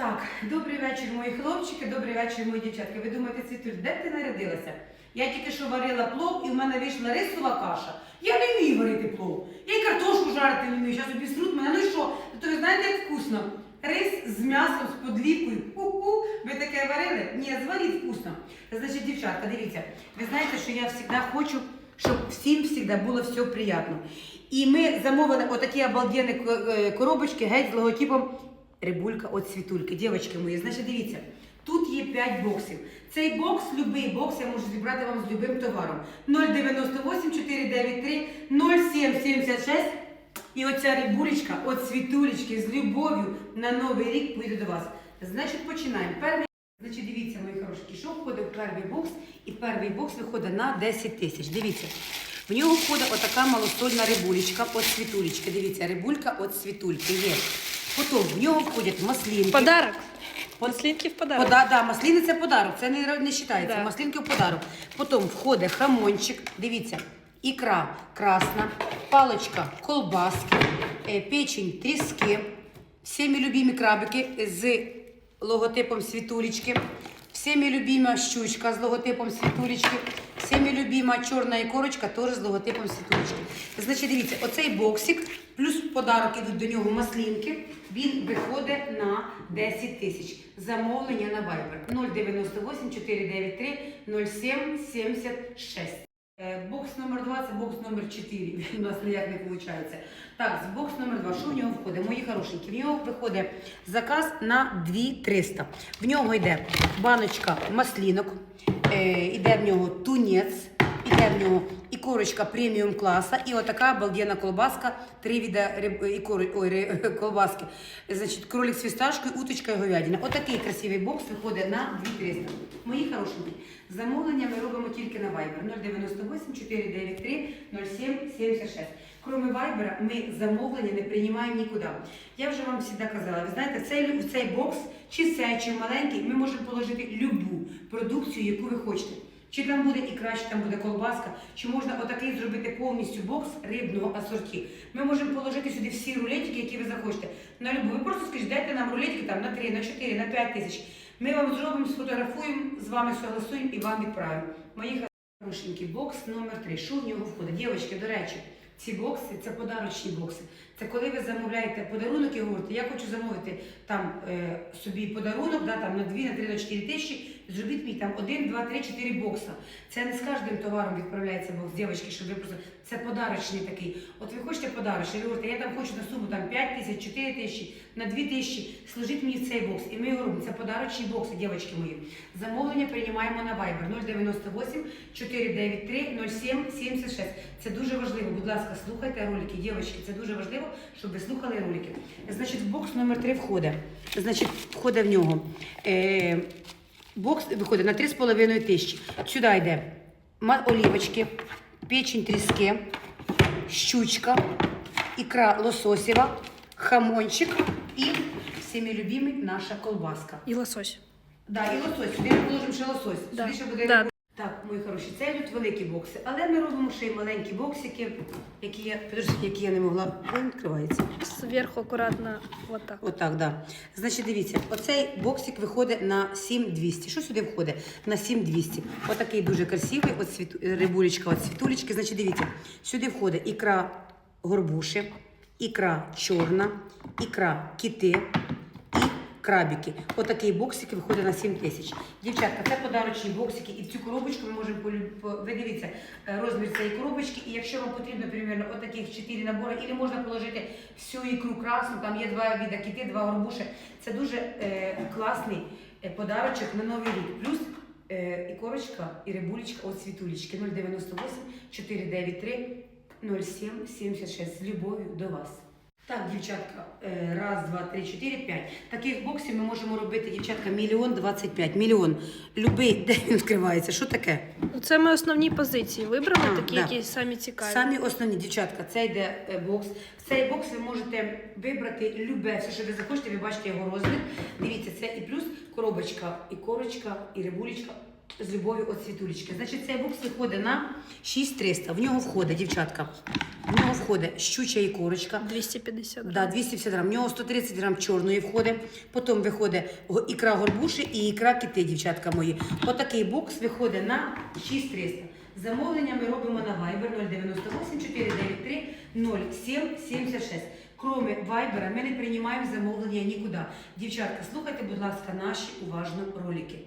Так, добрий вечір, мої хлопчики, добрий вечір, мої дівчатки. Ви думаєте, Світуль, де ти нарядилася? Я тільки що варила плов, і в мене вийшла рисова каша. Я не вмію варити плов. Я й картошку жарити не вмію. Зараз обісрут мене. Ну і що? То ви знаєте, як вкусно? Рис з м'ясом, з подлівкою. Ху-ху. Ви таке варили? Ні, зваріть вкусно. Значить, дівчатка, дивіться, ви знаєте, що я завжди хочу, щоб всім завжди було все приємно. І ми замовили отакі обалденні е, коробочки геть з логотипом Рибулька от світульки. Дівчатки мої, значить, дивіться. Тут є 5 боксів. Цей бокс, любий бокс, я можу зібрати вам з любим товаром. 098 493 0776. І оця рибулечка от світулечки з любов'ю на новий рік поїде до вас. Значить, починаємо. Перший, значить, дивіться, мої хороші, що входить в перший бокс, і перший бокс виходить на 10 тисяч. Дивіться. В нього входить отака малосольна рибулечка от світулечки. Дивіться, рибулька от світульки є. Потім в нього входять маслінки. Подарок. Маслинки в подарок. Пода, да, маслини це подарок, це не, не вважається. Да. Маслинки в подарок. Потім входить хамончик, дивіться, ікра красна, паличка колбаски, е, печень тріски, всіми любимі крабики з логотипом світулечки, всіми любима щучка з логотипом світулечки, Всеми любима чорна ікорочка теж з логотипом світулечки. Значить, дивіться, оцей боксик, плюс подарок ідуть до нього маслинки, він виходить на 10 тисяч. Замовлення на Viber 098 493 07 76. Е, Бокс номер 2 це бокс номер 4. Він у нас ніяк не виходить. Так, з бокс номер 2. Що в нього входить? Мої хорошенькі. В нього виходить заказ на 2300. В нього йде баночка маслінок, е, йде в нього тунець, іде в нього і корочка преміум класа, і отака обалденна колбаска, три віда риб, і кор, ой, колбаски. Значить, кролик з фісташкою, уточка і говядина. Отакий красивий бокс виходить на 2300. Мої хорошенькі, замовлення ми робимо тільки на Viber 098 493 07 76. Кроме Viber, ми замовлення не приймаємо нікуди. Я вже вам завжди казала, ви знаєте, в цей, цей бокс, чи цей, чи маленький, ми можемо положити любу продукцію, яку ви хочете. Чи там буде ікра, чи там буде колбаска, чи можна отакий зробити повністю бокс рибного асорті. Ми можемо положити сюди всі рулетики, які ви захочете. На любу. Ви просто скажіть, дайте нам рулетики там на 3, на 4, на 5 тисяч. Ми вам зробимо, сфотографуємо, з вами согласуємо і вам відправимо. Мої хорошенькі, бокс номер 3. Що в нього входить? Дівчатки, до речі, ці бокси це подарочні бокси. Це коли ви замовляєте подарунок і говорите, я хочу замовити там е, собі подарунок, да, там на 2, на 3, на 4 тисячі, зробіть мені там 1, 2, 3, 4 бокса. Це не з кожним товаром відправляється бокс, дівчатки, щоб ви просто це подарочний такий. От ви хочете подарочний, ви говорите, я там хочу на суму там 5 тисяч, 4 тисячі, на 2 тисячі, сложіть мені цей бокс. І ми його робимо. Це подарочні бокси, дівчатки мої. Замовлення приймаємо на Viber 098 493 07 76. Це дуже важливо. Будь ласка, слухайте ролики, дівчатки, це дуже важливо, щоб ви слухали ролики. Значить, в бокс номер 3 входить. Значить, входить в нього. Е, бокс виходить на 3,5 тисячі. Сюди йде олівочки, печень тріски, щучка, ікра лососєва, хамончик і всіми любимий наша колбаска. І лосось. Да, і лосось. Сюди ми положимо ще лосось. Сюди ще буде Да. Так, мої хороші, це йдуть великі бокси, але ми робимо ще й маленькі боксики, які я, підожди, які я не могла. Він відкривається. Зверху акуратно вот так. Отак, да. Значить, дивіться, оцей боксик виходить на 7200. Що сюди входить? На 7200. Отакий дуже красивий, от світу, рибулечка, от світулечки. Значить, дивіться, сюди входить ікра горбуші, ікра чорна, ікра кити і крабики. Отакий боксик виходить на 7 тисяч. Дівчатка, це подарочні боксики, і цю коробочку ми можемо полю- по- ви дивіться е, розмір цієї коробочки. І якщо вам потрібно, примерно, отаких 4 набори, і можна положити всю ікру красну, там є два віда кити, два горбуші. Це дуже е, класний е, подарочок на новий рік. Плюс е, корочка, і рибулечка от світулечки 098 493 07 76 з любов'ю до вас. Так, дівчатка, е, раз, два, три, чотири, п'ять. Таких боксів ми можемо робити, дівчатка, мільйон двадцять п'ять. Мільйон. Любий, де він відкривається? Що таке? Ну, Це ми основні позиції вибрали, А, такі, да. які самі цікаві. Самі основні дівчатка, це йде е, бокс. В цей бокс ви можете вибрати любе, все, що ви захочете, ви бачите його розмір. Дивіться, це і плюс коробочка, і корочка, і рибулечка. З любов'ю від світулечки. Значить, цей букс виходить на 6300. В нього входить, дівчатка, в нього входить щуча і корочка. 250 Да, 250 грам. В нього 130 грам чорної входить. Потім виходить ікра горбуші і ікра кити, дівчатка мої. Отакий бокс виходить на 6300. Замовлення ми робимо на Viber 098 493 0776. Кроме Viber, ми не приймаємо замовлення нікуди. Дівчатка, слухайте, будь ласка, наші уважно ролики.